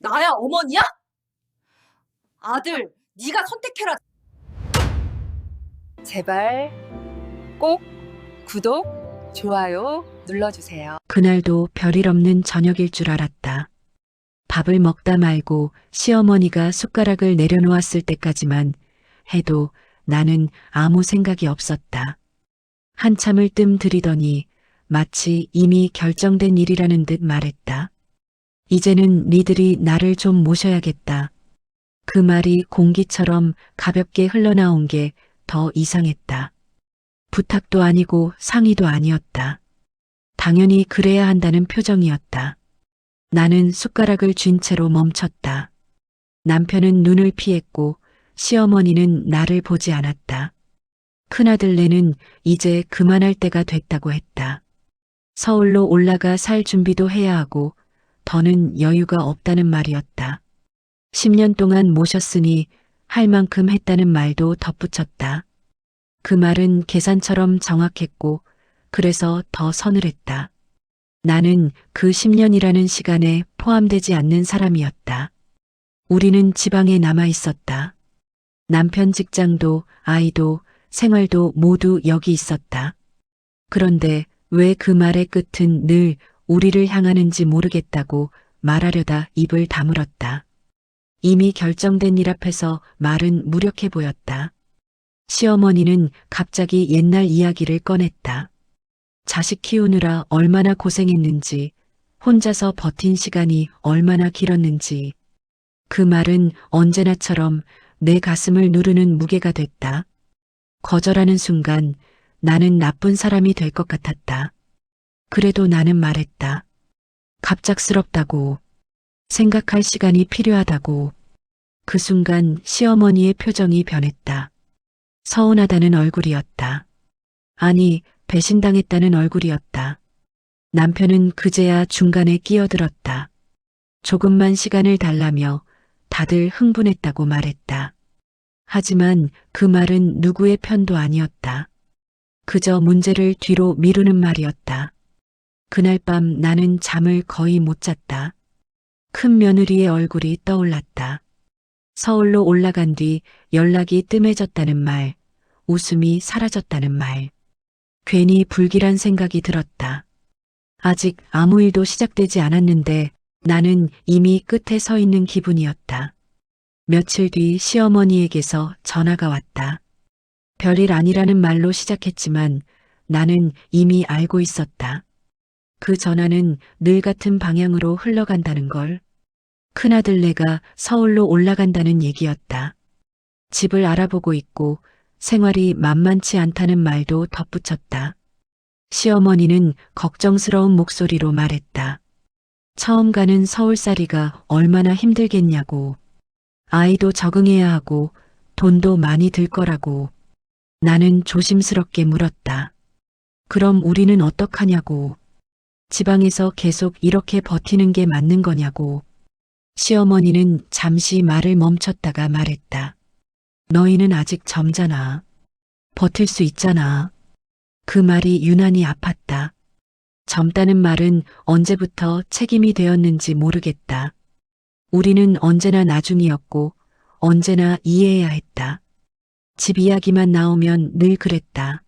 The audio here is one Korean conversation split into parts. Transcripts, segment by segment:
나야 어머니야? 아들, 네가 선택해라. 제발 꼭 구독, 좋아요 눌러주세요. 그날도 별일 없는 저녁일 줄 알았다. 밥을 먹다 말고 시어머니가 숟가락을 내려놓았을 때까지만 해도 나는 아무 생각이 없었다. 한참을 뜸 들이더니 마치 이미 결정된 일이라는 듯 말했다. 이제는 니들이 나를 좀 모셔야겠다. 그 말이 공기처럼 가볍게 흘러나온 게 더 이상했다. 부탁도 아니고 상의도 아니었다. 당연히 그래야 한다는 표정이었다. 나는 숟가락을 쥔 채로 멈췄다. 남편은 눈을 피했고 시어머니는 나를 보지 않았다. 큰아들네는 이제 그만할 때가 됐다고 했다. 서울로 올라가 살 준비도 해야 하고 더는 여유가 없다는 말이었다. 10년 동안 모셨으니 할 만큼 했다는 말도 덧붙였다. 그 말은 계산처럼 정확했고 그래서 더 서늘했다. 나는 그 10년이라는 시간에 포함되지 않는 사람이었다. 우리는 지방에 남아 있었다. 남편 직장도 아이도 생활도 모두 여기 있었다. 그런데 왜 그 말의 끝은 늘 우리를 향하는지 모르겠다고 말하려다 입을 다물었다. 이미 결정된 일 앞에서 말은 무력해 보였다. 시어머니는 갑자기 옛날 이야기를 꺼냈다. 자식 키우느라 얼마나 고생했는지, 혼자서 버틴 시간이 얼마나 길었는지. 그 말은 언제나처럼 내 가슴을 누르는 무게가 됐다. 거절하는 순간 나는 나쁜 사람이 될 것 같았다. 그래도 나는 말했다. 갑작스럽다고. 생각할 시간이 필요하다고. 그 순간 시어머니의 표정이 변했다. 서운하다는 얼굴이었다. 아니, 배신당했다는 얼굴이었다. 남편은 그제야 중간에 끼어들었다. 조금만 시간을 달라며 다들 흥분했다고 말했다. 하지만 그 말은 누구의 편도 아니었다. 그저 문제를 뒤로 미루는 말이었다. 그날 밤 나는 잠을 거의 못 잤다. 큰 며느리의 얼굴이 떠올랐다. 서울로 올라간 뒤 연락이 뜸해졌다는 말, 웃음이 사라졌다는 말. 괜히 불길한 생각이 들었다. 아직 아무 일도 시작되지 않았는데 나는 이미 끝에 서 있는 기분이었다. 며칠 뒤 시어머니에게서 전화가 왔다. 별일 아니라는 말로 시작했지만 나는 이미 알고 있었다. 그 전화는 늘 같은 방향으로 흘러간다는 걸. 큰아들네가 서울로 올라간다는 얘기였다. 집을 알아보고 있고 생활이 만만치 않다는 말도 덧붙였다. 시어머니는 걱정스러운 목소리로 말했다. 처음 가는 서울살이가 얼마나 힘들겠냐고. 아이도 적응해야 하고 돈도 많이 들 거라고. 나는 조심스럽게 물었다. 그럼 우리는 어떡하냐고. 지방에서 계속 이렇게 버티는 게 맞는 거냐고. 시어머니는 잠시 말을 멈췄다가 말했다. 너희는 아직 젊잖아. 버틸 수 있잖아. 그 말이 유난히 아팠다. 젊다는 말은 언제부터 책임이 되었는지 모르겠다. 우리는 언제나 나중이었고 언제나 이해해야 했다. 집 이야기만 나오면 늘 그랬다.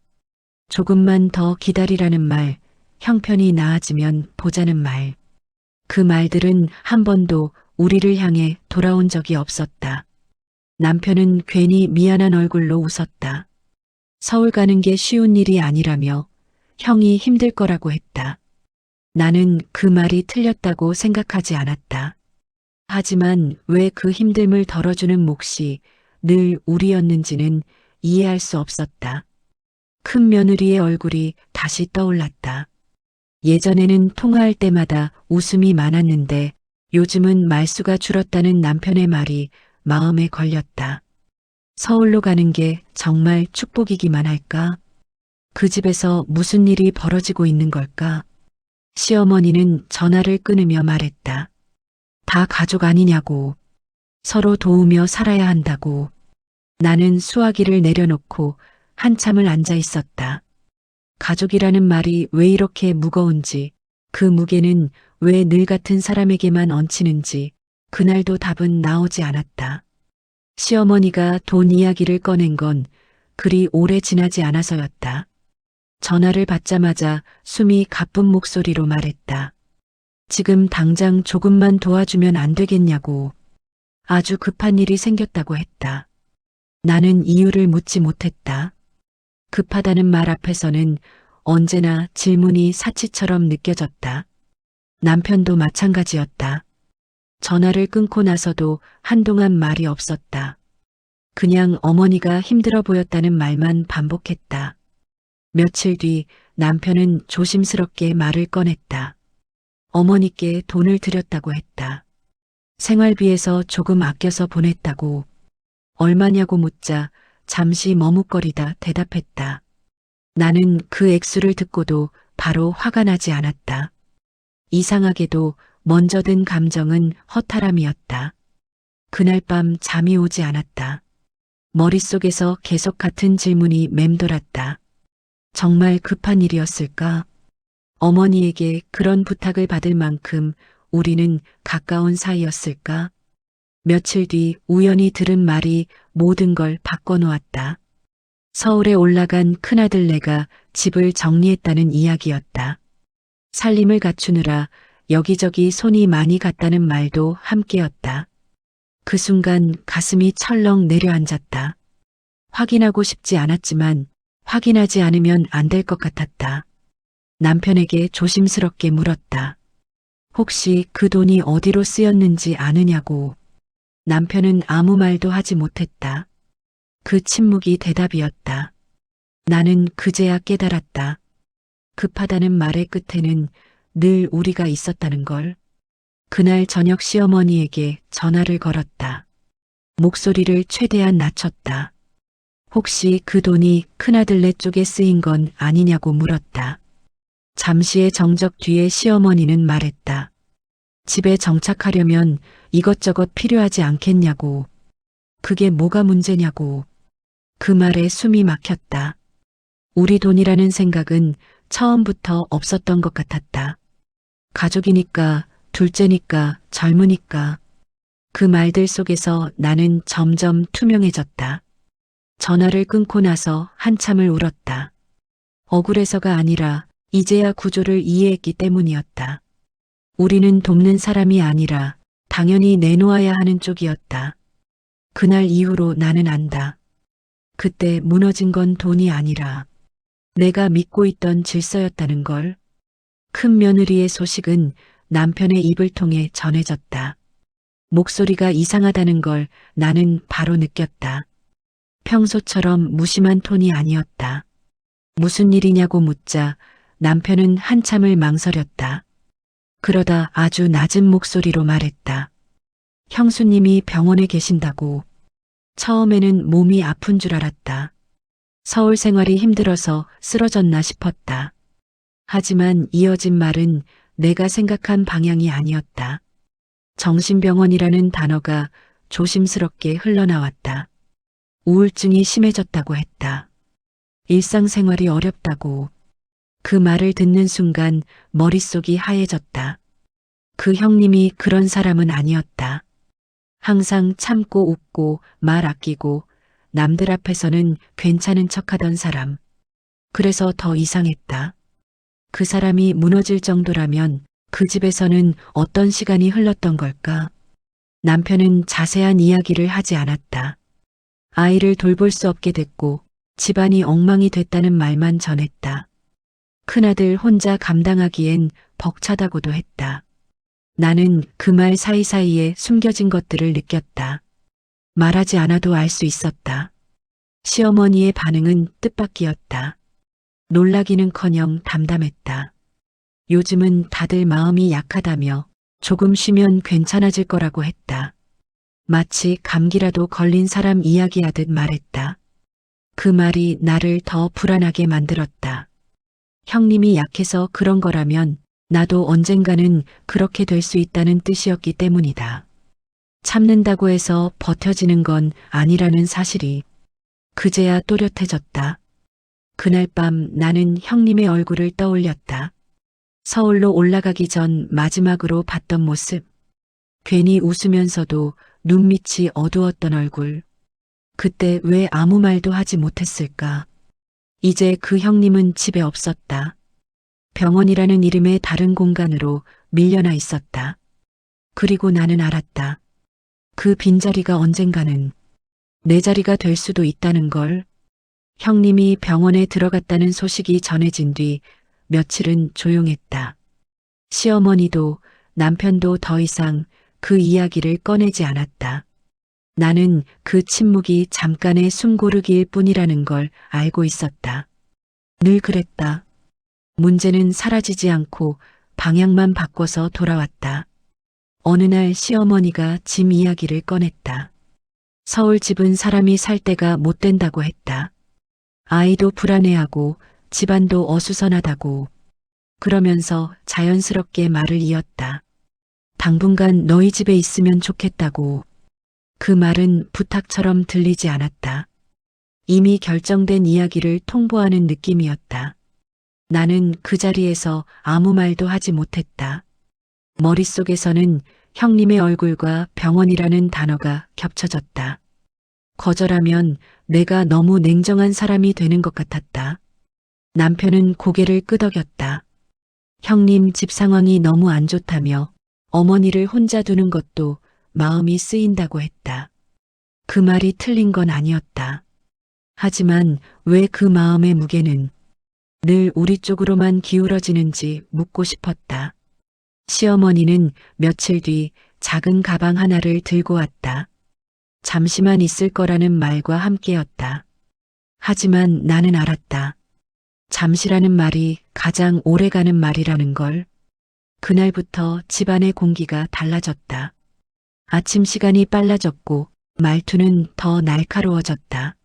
조금만 더 기다리라는 말, 형편이 나아지면 보자는 말. 그 말들은 한 번도 우리를 향해 돌아온 적이 없었다. 남편은 괜히 미안한 얼굴로 웃었다. 서울 가는 게 쉬운 일이 아니라며 형이 힘들 거라고 했다. 나는 그 말이 틀렸다고 생각하지 않았다. 하지만 왜 그 힘듦을 덜어주는 몫이 늘 우리였는지는 이해할 수 없었다. 큰 며느리의 얼굴이 다시 떠올랐다. 예전에는 통화할 때마다 웃음이 많았는데 요즘은 말수가 줄었다는 남편의 말이 마음에 걸렸다. 서울로 가는 게 정말 축복이기만 할까? 그 집에서 무슨 일이 벌어지고 있는 걸까? 시어머니는 전화를 끊으며 말했다. 다 가족 아니냐고. 서로 도우며 살아야 한다고. 나는 수화기를 내려놓고 한참을 앉아 있었다. 가족이라는 말이 왜 이렇게 무거운지, 그 무게는 왜 늘 같은 사람에게만 얹히는지 그날도 답은 나오지 않았다. 시어머니가 돈 이야기를 꺼낸 건 그리 오래 지나지 않아서였다. 전화를 받자마자 숨이 가쁜 목소리로 말했다. 지금 당장 조금만 도와주면 안 되겠냐고. 아주 급한 일이 생겼다고 했다. 나는 이유를 묻지 못했다. 급하다는 말 앞에서는 언제나 질문이 사치처럼 느껴졌다. 남편도 마찬가지였다. 전화를 끊고 나서도 한동안 말이 없었다. 그냥 어머니가 힘들어 보였다는 말만 반복했다. 며칠 뒤 남편은 조심스럽게 말을 꺼냈다. 어머니께 돈을 드렸다고 했다. 생활비에서 조금 아껴서 보냈다고. 얼마냐고 묻자 잠시 머뭇거리다 대답했다. 나는 그 액수를 듣고도 바로 화가 나지 않았다. 이상하게도 먼저 든 감정은 허탈함이었다. 그날 밤 잠이 오지 않았다. 머릿속에서 계속 같은 질문이 맴돌았다. 정말 급한 일이었을까? 어머니에게 그런 부탁을 받을 만큼 우리는 가까운 사이였을까? 며칠 뒤 우연히 들은 말이 모든 걸 바꿔놓았다. 서울에 올라간 큰아들네가 집을 정리했다는 이야기였다. 살림을 갖추느라 여기저기 손이 많이 갔다는 말도 함께였다. 그 순간 가슴이 철렁 내려앉았다. 확인하고 싶지 않았지만 확인하지 않으면 안 될 것 같았다. 남편에게 조심스럽게 물었다. 혹시 그 돈이 어디로 쓰였는지 아느냐고. 남편은 아무 말도 하지 못했다. 그 침묵이 대답이었다. 나는 그제야 깨달았다. 급하다는 말의 끝에는 늘 우리가 있었다는 걸. 그날 저녁 시어머니에게 전화를 걸었다. 목소리를 최대한 낮췄다. 혹시 그 돈이 큰아들네 쪽에 쓰인 건 아니냐고 물었다. 잠시의 정적 뒤에 시어머니는 말했다. 집에 정착하려면 이것저것 필요하지 않겠냐고. 그게 뭐가 문제냐고. 그 말에 숨이 막혔다. 우리 돈이라는 생각은 처음부터 없었던 것 같았다. 가족이니까, 둘째니까, 젊으니까. 그 말들 속에서 나는 점점 투명해졌다. 전화를 끊고 나서 한참을 울었다. 억울해서가 아니라 이제야 구조를 이해했기 때문이었다. 우리는 돕는 사람이 아니라 당연히 내놓아야 하는 쪽이었다. 그날 이후로 나는 안다. 그때 무너진 건 돈이 아니라 내가 믿고 있던 질서였다는 걸. 큰 며느리의 소식은 남편의 입을 통해 전해졌다. 목소리가 이상하다는 걸 나는 바로 느꼈다. 평소처럼 무심한 톤이 아니었다. 무슨 일이냐고 묻자 남편은 한참을 망설였다. 그러다 아주 낮은 목소리로 말했다. 형수님이 병원에 계신다고. 처음에는 몸이 아픈 줄 알았다. 서울 생활이 힘들어서 쓰러졌나 싶었다. 하지만 이어진 말은 내가 생각한 방향이 아니었다. 정신병원이라는 단어가 조심스럽게 흘러나왔다. 우울증이 심해졌다고 했다. 일상생활이 어렵다고. 그 말을 듣는 순간 머릿속이 하얘졌다. 그 형님이 그런 사람은 아니었다. 항상 참고 웃고 말 아끼고 남들 앞에서는 괜찮은 척 하던 사람. 그래서 더 이상했다. 그 사람이 무너질 정도라면 그 집에서는 어떤 시간이 흘렀던 걸까? 남편은 자세한 이야기를 하지 않았다. 아이를 돌볼 수 없게 됐고 집안이 엉망이 됐다는 말만 전했다. 큰아들 혼자 감당하기엔 벅차다고도 했다. 나는 그 말 사이사이에 숨겨진 것들을 느꼈다. 말하지 않아도 알 수 있었다. 시어머니의 반응은 뜻밖이었다. 놀라기는커녕 담담했다. 요즘은 다들 마음이 약하다며 조금 쉬면 괜찮아질 거라고 했다. 마치 감기라도 걸린 사람 이야기하듯 말했다. 그 말이 나를 더 불안하게 만들었다. 형님이 약해서 그런 거라면 나도 언젠가는 그렇게 될 수 있다는 뜻이었기 때문이다. 참는다고 해서 버텨지는 건 아니라는 사실이 그제야 또렷해졌다. 그날 밤 나는 형님의 얼굴을 떠올렸다. 서울로 올라가기 전 마지막으로 봤던 모습. 괜히 웃으면서도 눈밑이 어두웠던 얼굴. 그때 왜 아무 말도 하지 못했을까? 이제 그 형님은 집에 없었다. 병원이라는 이름의 다른 공간으로 밀려나 있었다. 그리고 나는 알았다. 그 빈자리가 언젠가는 내 자리가 될 수도 있다는 걸. 형님이 병원에 들어갔다는 소식이 전해진 뒤 며칠은 조용했다. 시어머니도 남편도 더 이상 그 이야기를 꺼내지 않았다. 나는 그 침묵이 잠깐의 숨고르기일 뿐이라는 걸 알고 있었다. 늘 그랬다. 문제는 사라지지 않고 방향만 바꿔서 돌아왔다. 어느 날 시어머니가 짐 이야기를 꺼냈다. 서울 집은 사람이 살 때가 못 된다고 했다. 아이도 불안해하고 집안도 어수선하다고. 그러면서 자연스럽게 말을 이었다. 당분간 너희 집에 있으면 좋겠다고. 그 말은 부탁처럼 들리지 않았다. 이미 결정된 이야기를 통보하는 느낌이었다. 나는 그 자리에서 아무 말도 하지 못했다. 머릿속에서는 형님의 얼굴과 병원이라는 단어가 겹쳐졌다. 거절하면 내가 너무 냉정한 사람이 되는 것 같았다. 남편은 고개를 끄덕였다. 형님 집 상황이 너무 안 좋다며 어머니를 혼자 두는 것도 마음이 쓰인다고 했다. 그 말이 틀린 건 아니었다. 하지만 왜 그 마음의 무게는 늘 우리 쪽으로만 기울어지는지 묻고 싶었다. 시어머니는 며칠 뒤 작은 가방 하나를 들고 왔다. 잠시만 있을 거라는 말과 함께였다. 하지만 나는 알았다. 잠시라는 말이 가장 오래가는 말이라는 걸. 그날부터 집안의 공기가 달라졌다. 아침 시간이 빨라졌고 말투는 더 날카로워졌다.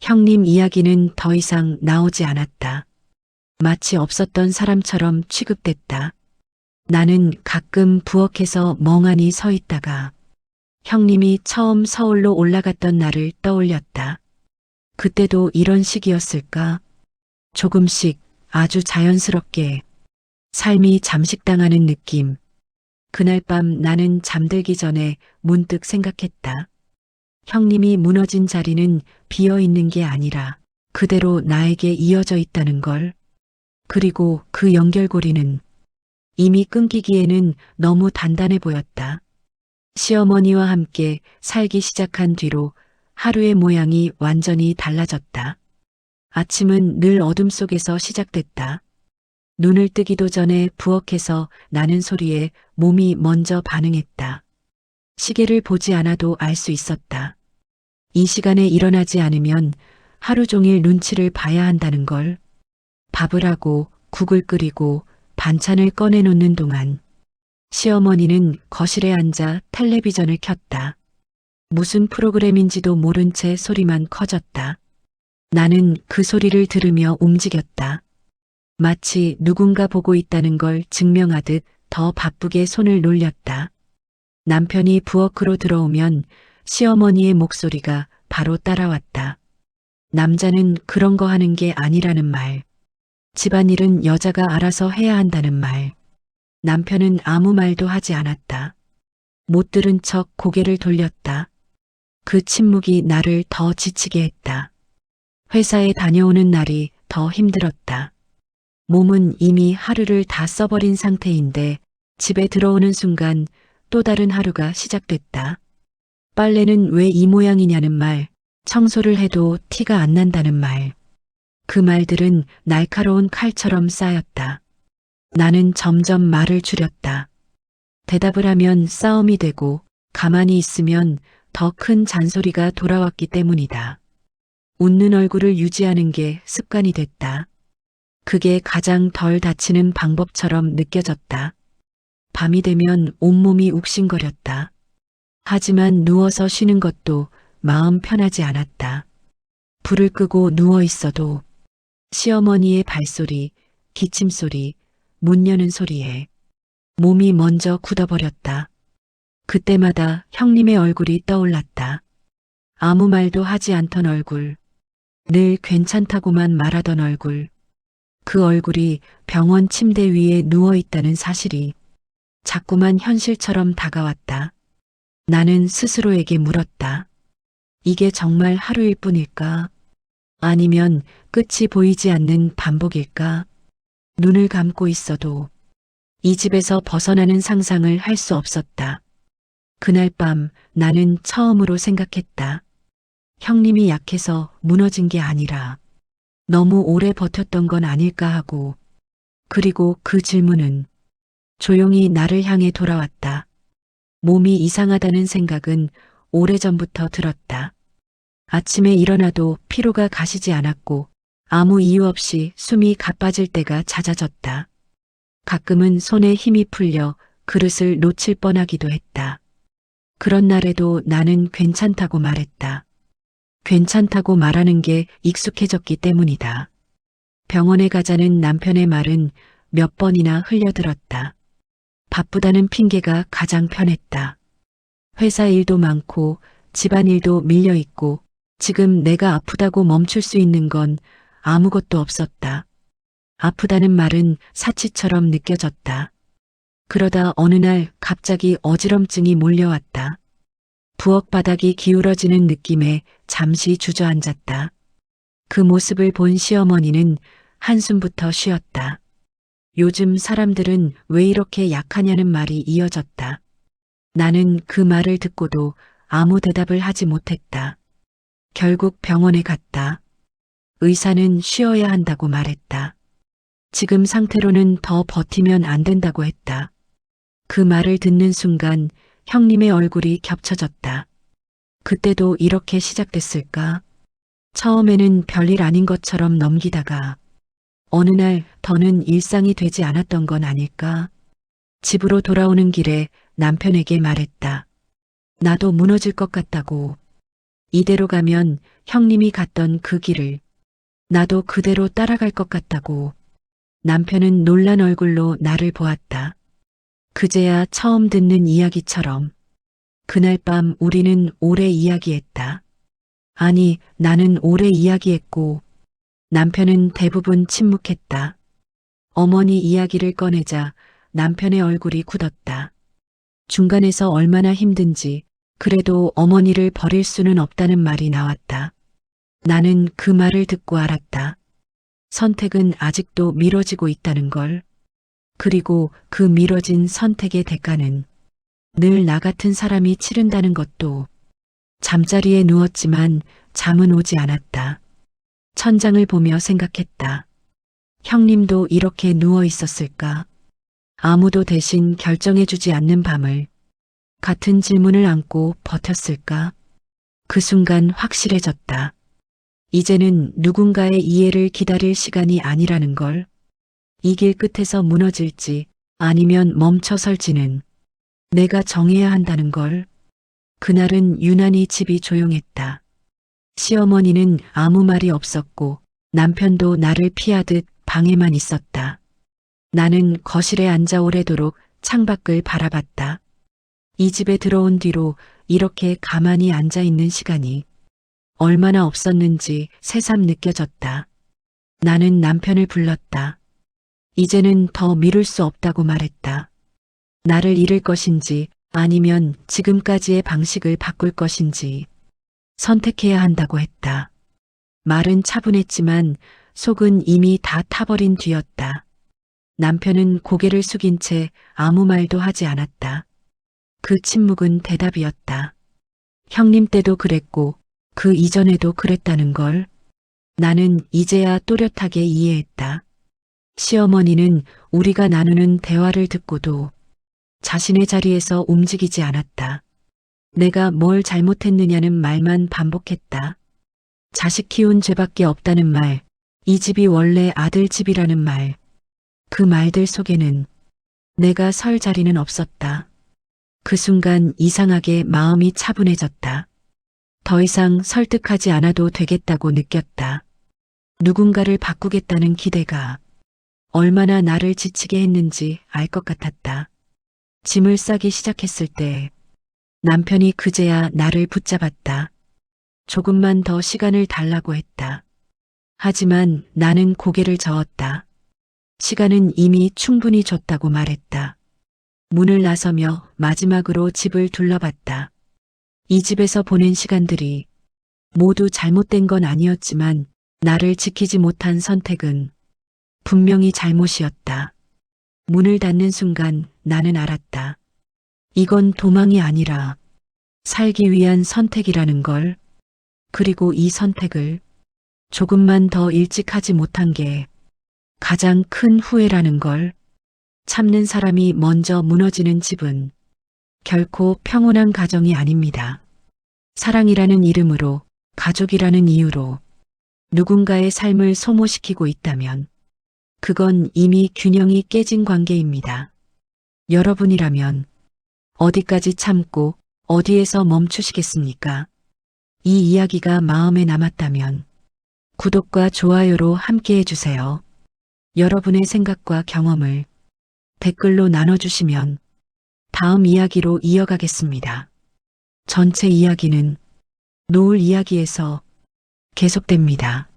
형님 이야기는 더 이상 나오지 않았다. 마치 없었던 사람처럼 취급됐다. 나는 가끔 부엌에서 멍하니 서 있다가 형님이 처음 서울로 올라갔던 날을 떠올렸다. 그때도 이런 식이었을까? 조금씩 아주 자연스럽게 삶이 잠식당하는 느낌. 그날 밤 나는 잠들기 전에 문득 생각했다. 형님이 무너진 자리는 비어 있는 게 아니라 그대로 나에게 이어져 있다는 걸. 그리고 그 연결고리는 이미 끊기기에는 너무 단단해 보였다. 시어머니와 함께 살기 시작한 뒤로 하루의 모양이 완전히 달라졌다. 아침은 늘 어둠 속에서 시작됐다. 눈을 뜨기도 전에 부엌에서 나는 소리에 몸이 먼저 반응했다. 시계를 보지 않아도 알 수 있었다. 이 시간에 일어나지 않으면 하루 종일 눈치를 봐야 한다는 걸. 밥을 하고 국을 끓이고 반찬을 꺼내놓는 동안 시어머니는 거실에 앉아 텔레비전을 켰다. 무슨 프로그램인지도 모른 채 소리만 커졌다. 나는 그 소리를 들으며 움직였다. 마치 누군가 보고 있다는 걸 증명하듯 더 바쁘게 손을 놀렸다. 남편이 부엌으로 들어오면 시어머니의 목소리가 바로 따라왔다. 남자는 그런 거 하는 게 아니라는 말. 집안일은 여자가 알아서 해야 한다는 말. 남편은 아무 말도 하지 않았다. 못 들은 척 고개를 돌렸다. 그 침묵이 나를 더 지치게 했다. 회사에 다녀오는 날이 더 힘들었다. 몸은 이미 하루를 다 써버린 상태인데 집에 들어오는 순간 또 다른 하루가 시작됐다. 빨래는 왜 이 모양이냐는 말, 청소를 해도 티가 안 난다는 말. 그 말들은 날카로운 칼처럼 쌓였다. 나는 점점 말을 줄였다. 대답을 하면 싸움이 되고 가만히 있으면 더 큰 잔소리가 돌아왔기 때문이다. 웃는 얼굴을 유지하는 게 습관이 됐다. 그게 가장 덜 다치는 방법처럼 느껴졌다. 밤이 되면 온몸이 욱신거렸다. 하지만 누워서 쉬는 것도 마음 편하지 않았다. 불을 끄고 누워 있어도 시어머니의 발소리, 기침소리, 문 여는 소리에 몸이 먼저 굳어버렸다. 그때마다 형님의 얼굴이 떠올랐다. 아무 말도 하지 않던 얼굴. 늘 괜찮다고만 말하던 얼굴. 그 얼굴이 병원 침대 위에 누워 있다는 사실이 자꾸만 현실처럼 다가왔다. 나는 스스로에게 물었다. 이게 정말 하루일 뿐일까? 아니면 끝이 보이지 않는 반복일까? 눈을 감고 있어도 이 집에서 벗어나는 상상을 할 수 없었다. 그날 밤 나는 처음으로 생각했다. 형님이 약해서 무너진 게 아니라 너무 오래 버텼던 건 아닐까 하고 그리고 그 질문은 조용히 나를 향해 돌아왔다. 몸이 이상하다는 생각은 오래전부터 들었다. 아침에 일어나도 피로가 가시지 않았고 아무 이유 없이 숨이 가빠질 때가 잦아졌다. 가끔은 손에 힘이 풀려 그릇을 놓칠 뻔하기도 했다. 그런 날에도 나는 괜찮다고 말했다. 괜찮다고 말하는 게 익숙해졌기 때문이다. 병원에 가자는 남편의 말은 몇 번이나 흘려들었다. 바쁘다는 핑계가 가장 편했다. 회사 일도 많고 집안일도 밀려 있고 지금 내가 아프다고 멈출 수 있는 건 아무것도 없었다. 아프다는 말은 사치처럼 느껴졌다. 그러다 어느 날 갑자기 어지럼증이 몰려왔다. 부엌 바닥이 기울어지는 느낌에 잠시 주저앉았다. 그 모습을 본 시어머니는 한숨부터 쉬었다. 요즘 사람들은 왜 이렇게 약하냐는 말이 이어졌다. 나는 그 말을 듣고도 아무 대답을 하지 못했다. 결국 병원에 갔다. 의사는 쉬어야 한다고 말했다. 지금 상태로는 더 버티면 안 된다고 했다. 그 말을 듣는 순간 형님의 얼굴이 겹쳐졌다. 그때도 이렇게 시작됐을까? 처음에는 별일 아닌 것처럼 넘기다가 어느 날 더는 일상이 되지 않았던 건 아닐까? 집으로 돌아오는 길에 남편에게 말했다. 나도 무너질 것 같다고. 이대로 가면 형님이 갔던 그 길을 나도 그대로 따라갈 것 같다고. 남편은 놀란 얼굴로 나를 보았다. 그제야 처음 듣는 이야기처럼. 그날 밤 우리는 오래 이야기했다. 아니, 나는 오래 이야기했고, 남편은 대부분 침묵했다. 어머니 이야기를 꺼내자 남편의 얼굴이 굳었다. 중간에서 얼마나 힘든지, 그래도 어머니를 버릴 수는 없다는 말이 나왔다. 나는 그 말을 듣고 알았다. 선택은 아직도 미뤄지고 있다는 걸. 그리고 그 미뤄진 선택의 대가는 늘 나 같은 사람이 치른다는 것도 잠자리에 누웠지만 잠은 오지 않았다. 천장을 보며 생각했다. 형님도 이렇게 누워 있었을까? 아무도 대신 결정해주지 않는 밤을 같은 질문을 안고 버텼을까? 그 순간 확실해졌다. 이제는 누군가의 이해를 기다릴 시간이 아니라는 걸. 이 길 끝에서 무너질지 아니면 멈춰설지는 내가 정해야 한다는 걸. 그날은 유난히 집이 조용했다. 시어머니는 아무 말이 없었고 남편도 나를 피하듯 방에만 있었다. 나는 거실에 앉아 오래도록 창밖을 바라봤다. 이 집에 들어온 뒤로 이렇게 가만히 앉아 있는 시간이 얼마나 없었는지 새삼 느껴졌다. 나는 남편을 불렀다. 이제는 더 미룰 수 없다고 말했다. 나를 잃을 것인지 아니면 지금까지의 방식을 바꿀 것인지 선택해야 한다고 했다. 말은 차분했지만 속은 이미 다 타버린 뒤였다. 남편은 고개를 숙인 채 아무 말도 하지 않았다. 그 침묵은 대답이었다. 형님 때도 그랬고 그 이전에도 그랬다는 걸 나는 이제야 또렷하게 이해했다. 시어머니는 우리가 나누는 대화를 듣고도 자신의 자리에서 움직이지 않았다. 내가 뭘 잘못했느냐는 말만 반복했다. 자식 키운 죄밖에 없다는 말, 이 집이 원래 아들 집이라는 말, 그 말들 속에는 내가 설 자리는 없었다. 그 순간 이상하게 마음이 차분해졌다. 더 이상 설득하지 않아도 되겠다고 느꼈다. 누군가를 바꾸겠다는 기대가 얼마나 나를 지치게 했는지 알 것 같았다. 짐을 싸기 시작했을 때 남편이 그제야 나를 붙잡았다. 조금만 더 시간을 달라고 했다. 하지만 나는 고개를 저었다. 시간은 이미 충분히 줬다고 말했다. 문을 나서며 마지막으로 집을 둘러봤다. 이 집에서 보낸 시간들이 모두 잘못된 건 아니었지만 나를 지키지 못한 선택은 분명히 잘못이었다. 문을 닫는 순간 나는 알았다. 이건 도망이 아니라 살기 위한 선택이라는 걸. 그리고 이 선택을 조금만 더 일찍 하지 못한 게 가장 큰 후회라는 걸. 참는 사람이 먼저 무너지는 집은 결코 평온한 가정이 아닙니다. 사랑이라는 이름으로 가족이라는 이유로 누군가의 삶을 소모시키고 있다면 그건 이미 균형이 깨진 관계입니다. 여러분이라면 어디까지 참고 어디에서 멈추시겠습니까? 이 이야기가 마음에 남았다면 구독과 좋아요로 함께 해 주세요. 여러분의 생각과 경험을 댓글로 나눠주시면 다음 이야기로 이어가겠습니다. 전체 이야기는 노을 이야기에서 계속됩니다.